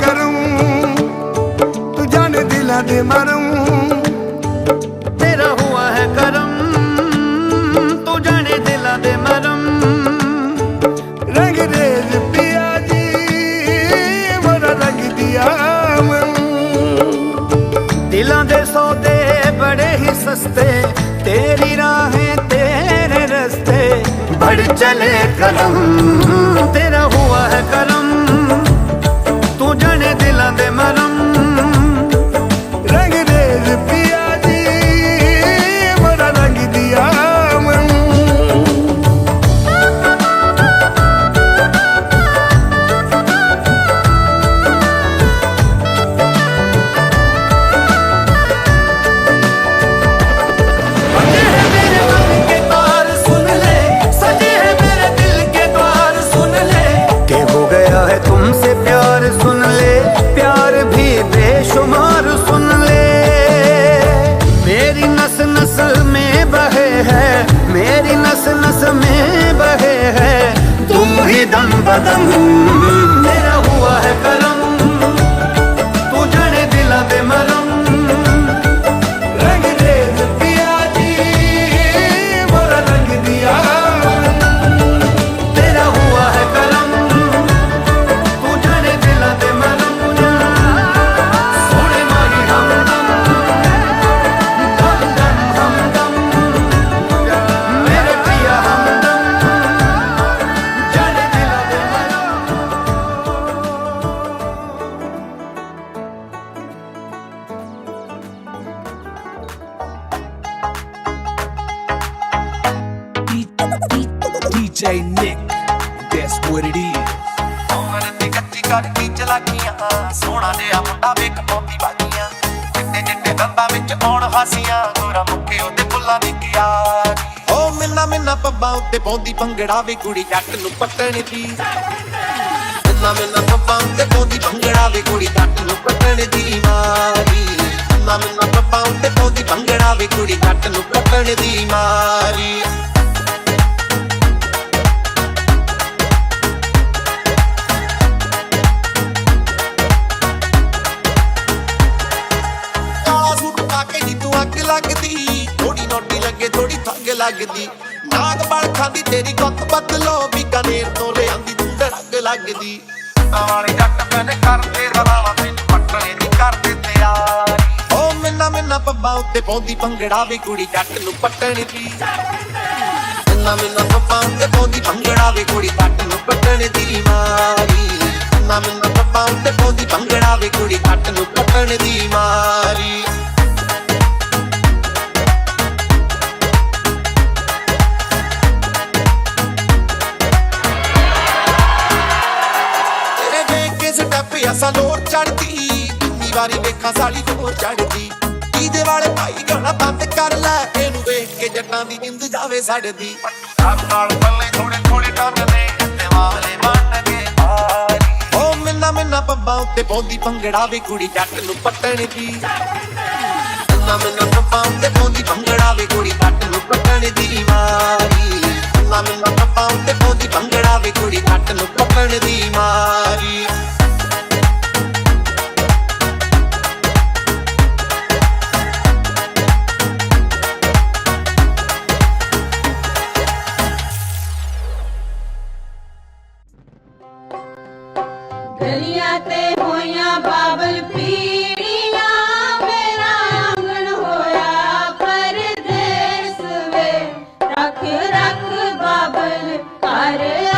ਕਰੂੰ ਤੂੰ ਜਾਣ ਦਿਲਾਂ ਦੇ ਮਰੂੰ। ਦਿਲਾਂ ਦੇ ਸੌਦੇ ਬੜੇ ਹੀ ਸਸਤੇ ਤੇਰੀ ਰਾहें ਤੇਰੇ ਰਸਤੇ। ਬੜ ਚਲੇ ਕਲਮ adam who DJ Nick, that's what it is. ਉਮਰ ਦੀ ਕੱਚੀ ਕਰਦੀ ਚਲਾਕੀਆਂ ਸੋਹਣਾ ਜਿਹਾ ਮੁੰਡਾ ਵੇਖ ਪਾਉਂਦੀ ਬਾਗੀਆਂ ਚਿੱਟੇ ਚਿੱਟੇ ਦੰਦਾਂ ਵਿੱਚ ਆਉਣ ਹਾਸੀਆਂ ਗੋਰਾ ਮੁੱਕੇ ਉਹਦੇ ਫੁੱਲਾਂ ਦੀ ਕਿਆਰੀ। ਓ ਮਿੰਨਾ ਮਿੰਨਾ ਪੱਬਾਂ ਉੱਤੇ ਪਾਉਂਦੀ ਭੰਗੜਾ ਵੇ ਕੁੜੀ ਜੱਟ ਨੂੰ ਪੱਟਣ ਦੀ। ਮਿੰਨਾ ਮਿੰਨਾ ਪੱਬਾਂ ਉੱਤੇ ਪਾਉਂਦੀ ਭੰਗੜਾ ਵੇ ਕੁੜੀ ਜੱਟ ਨੂੰ ਪੱਟਣ ਦੀ ਮਾਰੀ। ਮਿੰਨਾ ਮਿੰਨਾ ਪੱਬਾਂ ਉੱਤੇ ਪਾਉਂਦੀ ਭੰਗੜਾ ਵੇ ਕੁੜੀ ਜੱਟ ਨੂੰ ਪੱਟਣ ਦੀ ਥੋੜੀ ਥੱਗ ਲੱਗਦੀ। ਨਾਗ ਬਲ ਖਾਂਦੀ ਤੇਰੀ ਗੁੱਤ ਬਦਲੋ ਬੀਕਾਨੇਰ ਤੋਂ ਲਿਆਂਦੀ ਤੂੰ ਡਰਗ ਲੱਗਦੀ। ਵਾਲੇ ਜੱਟ ਮੈਨੇ ਕਰਦੇ ਰਲਾਵਾ ਤੈਨੂੰ ਪੱਟਣੇ ਦੀ ਕਰਦੇ ਤਿਆਰੀ। ਓ ਮਿੰਨਾ ਮਿੰਨਾ ਪੱਬਾਂ ਉੱਤੇ ਪਾਉਂਦੀ ਭੰਗੜਾ ਵੀ ਕੁੜੀ ਜੱਟ ਨੂੰ ਪੱਟਣ ਦੀ। ਮਿੰਨਾ ਮਿੰਨਾ ਪੱਬਾਂ ਉੱਤੇ ਪਾਉਂਦੀ ਭੰਗੜਾ ਵੀ ਕੁੜੀ ਜੱਟ ਨੂੰ ਪੱਟਣ ਦੀ ਮਾਰੀ। ਮਿੰਨਾ ਮਿੰਨਾ ਪੱਬਾਂ ਉੱਤੇ ਪਾਉਂਦੀ ਭੰਗੜਾ ਵੀ ਕੁੜੀ ਜੱਟ ਨੂੰ ਪੱਟਣ ਦੀ ਸਟੈਪ ਅਸਾਂ ਲੋਰ ਚੜਦੀ ਕਿੰਨੀ ਵਾਰੀ ਵੇਖਾਂ ਸਾਲੀ ਹੋਰ ਚੜਦੀ ਕੀਦੇ ਵਾਲੇ ਭਾਈ ਗਾਣਾ ਬੰਦ ਕਰ ਲੈ ਇਹਨੂੰ ਵੇਖ ਕੇ ਜੱਟਾਂ ਦੀ ਜਿੰਦ ਜਾਵੇ ਸੜਦੀ। ਪੱਟੂ ਨਾਲ ਪੱਲੇ ਥੋੜੇ ਥੋੜੇ ਟੰਨਦੇ ਤੇ ਵਾਲੇ ਬਣ ਕੇ ਭਾਰੀ ਓ ਮਿੰਨਾ ਮਿੰਨਾ ਪੱਬਾਂ ਉੱਤੇ ਪਾਉਂਦੀ ਭੰਗੜਾ ਵੀ ਕੁੜੀ ਜੱਟ ਨੂੰ ਪੱਟਣ ਦੀ। ਮਿੰਨਾ ਮਿੰਨਾ ਪੱਬਾਂ ਉੱਤੇ ਪਾਉਂਦੀ ਭੰਗੜਾ ਵੀ ਕੁੜੀ Hallelujah.